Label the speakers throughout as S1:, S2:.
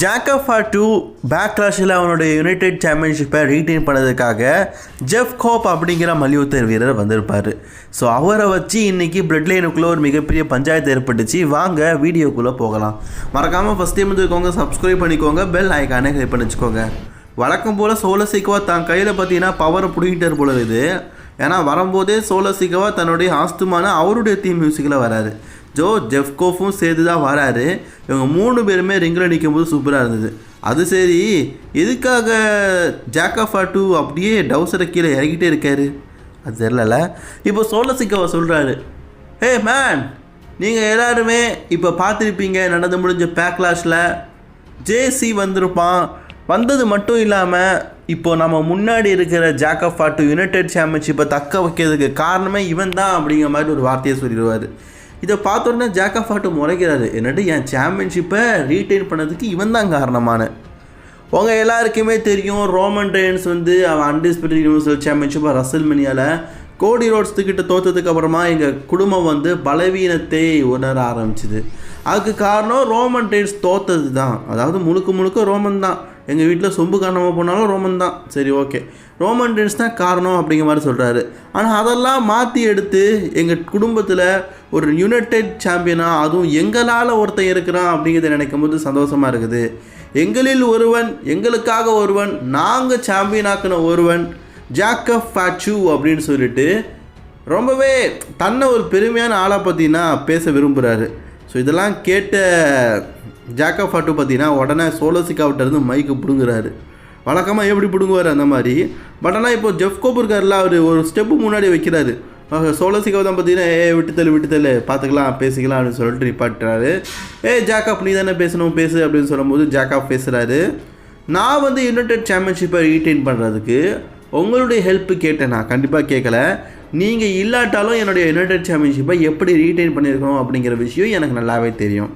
S1: ஜாக்கஃபா Fatu பேக்லாஷில் அவனுடைய United சாம்பியன்ஷிப்பை ரீட்டைன் பண்ணதுக்காக ஜெஃப் கோப் அப்படிங்கிற மல்யுத்த வீரர் வந்திருப்பார். ஸோ அவரை வச்சு இன்றைக்கி பிளட் லைனுக்குள்ளே ஒரு மிகப்பெரிய பஞ்சாயத்து ஏற்பட்டுச்சு. வாங்க வீடியோக்குள்ளே போகலாம். மறக்காமல் ஃபஸ்ட் டைம் வந்துருக்கோங்க சப்ஸ்கிரைப் பண்ணிக்கோங்க. பெல் ஐக்கானே கிளிக் பண்ணி வச்சுக்கோங்க வழக்கம் போல் சோலசிக்கவா தான் கையில் பார்த்தீங்கன்னா பவரை பிடிக்கிட்டார் போல இது ஏன்னா வரும்போதே சோலசிக்கவா தன்னுடைய ஆஸ்துமான அவருடைய தீம் மியூசிக்கில் வராரு. ஜோ ஜெஃப்கோஃபும் சேர்த்து தான் வராரு. இவங்க மூணு பேருமே ரிங்கில் நிற்கும்போது சூப்பராக இருந்தது. அது சரி எதுக்காக ஜாக்கஃபா டூ அப்படியே டவுசரை கீழே இறங்கிட்டே இருக்காரு? அது தெரிலல இப்போ சோலசிக்கவா சொல்கிறாரு ஹே மேன் நீங்கள் எல்லாருமே இப்போ பார்த்துருப்பீங்க நடந்து முடிஞ்ச பேக்லாஷில் ஜேசி வந்திருப்பான். வந்தது மட்டும் இல்லாமல் இப்போ நம்ம முன்னாடி இருக்கிற ஜாக் ஆஃப் ஆட்டு யுனைடெட் சாம்பியன்ஷிப்பை தக்க வைக்கிறதுக்கு காரணமே இவன் தான் அப்படிங்கிற மாதிரி ஒரு வார்த்தையை சொல்லிடுவார். இதை பார்த்தோன்னே ஜாக்கா ஃபாட்டு முறைக்கிறாரு என்னட்டு என் சாம்பியன்ஷிப்பை ரீட்டைன் பண்ணதுக்கு இவன் தான் காரணமான. உங்கள் எல்லாருக்குமே தெரியும் ரோமன் ரெயின்ஸ் வந்து அவன் அன்டிஸ்பியூட்டட் யூனிவர்சல் சாம்பியன்ஷிப்பை ரசல் மணியால் கோடி ரோட்ஸ்கிட்ட தோத்ததுக்கு அப்புறமா எங்கள் குடும்பம் வந்து பலவீனத்தை உணர ஆரம்பிச்சுது. அதுக்கு காரணம் ரோமன் ரெயின்ஸ் தோத்தது தான் அதாவது முழுக்க முழுக்க ரோமன் தான். எங்கள் வீட்டில் சொம்பு காரணமாக போனாலும் ரோமன் தான். சரி ஓகே. ரோமன் டென்ஸ் தான் காரணம் அப்படிங்கிற மாதிரி சொல்கிறாரு ஆனால் அதெல்லாம் மாற்றி எடுத்து எங்கள் குடும்பத்தில் ஒரு யுனைடெட் சாம்பியனாக அதுவும் எங்களால் ஒருத்தன் இருக்கிறான் அப்படிங்கிறத நினைக்கும் போது சந்தோஷமாக இருக்குது. எங்களில் ஒருவன் எங்களுக்காக ஒருவன் நாங்கள் சாம்பியனாக்கின ஒருவன் ஜாக்கப் ஃபேச்சு அப்படின்னு சொல்லிட்டு ரொம்பவே தன்னை ஒரு பெருமையான ஆளாக பார்த்தீங்கன்னா பேச விரும்புகிறாரு ஸோ இதெல்லாம் கேட்ட ஜாக்கப் ஃபாட்டு பார்த்தீங்கன்னா உடனே சோலோசிக்காவிட்ட இருந்து மைக்கு பிடுங்குறாரு. வழக்கமாக எப்படி பிடுங்குவார் அந்த மாதிரி? பட் ஆனால் இப்போ ஜெஃப் கோப் இருக்கார்ல அவர் ஒரு ஸ்டெப்பு முன்னாடி வைக்கிறாரு. சோலசிக்காவை தான் பார்த்தீங்கன்னா ஏ விட்டுத்தல் விட்டுத்தல் பார்த்துக்கலாம் பேசிக்கலாம் அப்படின்னு சொல்லிட்டு நிப்பாட்டுறாரு ஏ ஜாக்கப் நீ தானே பேசணும் பேசு அப்படின்னு சொல்லும்போது ஜாக்கப் பேசுகிறாரு நான் வந்து யுனைடெட் சாம்பியன்ஷிப்பை ரீட்டைன் பண்ணுறதுக்கு உங்களுடைய ஹெல்ப் கேட்டேன். நான் கண்டிப்பாக கேட்கல நீங்கள் இல்லாட்டாலும் என்னுடைய யுனைடெட் சாம்பியன்ஷிப்பை எப்படி ரீட்டைன் பண்ணியிருக்கணும் அப்படிங்கிற விஷயம் எனக்கு நல்லாவே தெரியும்.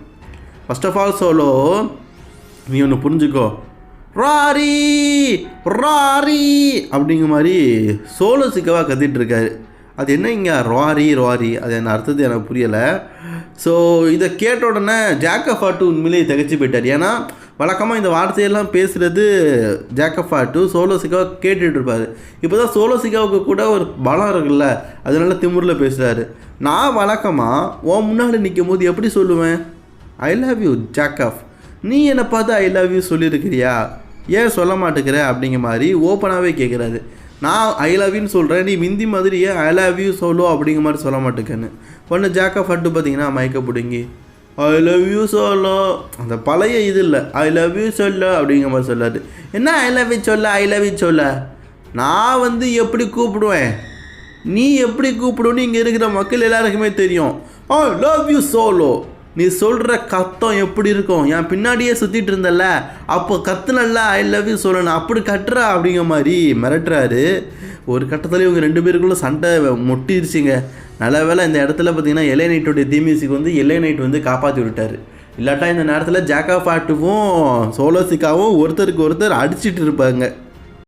S1: ஃபர்ஸ்ட் ஆஃப் ஆல் சோலோ நீ ஒன்று புரிஞ்சுக்கோ. ராரி ராரி அப்படிங்கிற மாதிரி சோலோ சிக்கவாக கத்திட்டு இருக்காரு. அது என்ன இங்கே? ராரி ராரி. அது என்ன அர்த்தத்தை எனக்கு புரியலை. ஸோ இதை கேட்ட உடனே ஜாக்கஃபாட்டு உண்மையிலேயே தகச்சு போயிட்டார். ஏன்னா வழக்கமாக இந்த வார்த்தையெல்லாம் பேசுகிறது ஜாக்கஃபாட்டு சோலோ சிக்காவை கேட்டுட்டு இருப்பார். இப்போ தான் சோலோ சிக்காவுக்கு கூட ஒரு பலம் இருக்குல்ல. அதனால திமுறில் பேசுகிறாரு நான் வழக்கமாக உன் முன்னாடி நிற்கும் போது எப்படி சொல்லுவேன்? ஐ லவ் யூ ஜாக்கஃப் நீ என்னை பார்த்து ஐ லவ் யூ சொல்லியிருக்கிறியா? ஏன் சொல்ல மாட்டேங்கிற? அப்படிங்கிற மாதிரி ஓப்பனாகவே கேட்குறாரு. நான் ஐ லவ்யூன்னு சொல்கிறேன் நீ மிந்தி மாதிரி ஏன் ஐ லவ் யூ சொல்லோ அப்படிங்கிற மாதிரி சொல்ல மாட்டேங்கன்னு. ஒன்று ஜாக்கப் ஃபட்டு பார்த்தீங்கன்னா மயக்க பிடுங்கி ஐ லவ் யூ சொல்லோ. அந்த பழைய இது இல்லை. ஐ லவ் யூ சொல்ல அப்படிங்கிற மாதிரி சொல்லாது என்ன ஐ லவ் யூ சொல்ல? ஐ லவ் யூ சொல்ல. நான் வந்து எப்படி கூப்பிடுவேன்? நீ எப்படி கூப்பிடுன்னு இங்கே இருக்கிற மக்கள் எல்லாருக்குமே தெரியும். ஐ லவ் யூ சோலோ நீ சொல்கிற கத்தம் எப்படி இருக்கும்? என் பின்னாடியே சுற்றிட்டு இருந்தல அப்போ கத்துனல்ல ஐ லவ் யூ சொல்லணும். அப்படி கட்டுறா அப்படிங்கிற மாதிரி மிரட்டுறாரு. ஒரு கட்டத்தில் இவங்க ரெண்டு பேருக்குள்ள சண்டை முட்டிருச்சுங்க. நல்ல வேளை இந்த இடத்துல பார்த்தீங்கன்னா எல்ஐ நைட்டோடைய தீமியூசிக் வந்து எல்ஐ நைட் வந்து காப்பாற்றி விட்டார் இல்லாட்டா இந்த நேரத்தில் ஜாக்கா பாட்டுவும் சோலோசிக்காவும் ஒருத்தருக்கு ஒருத்தர் அடிச்சிட்டு இருப்பாங்க.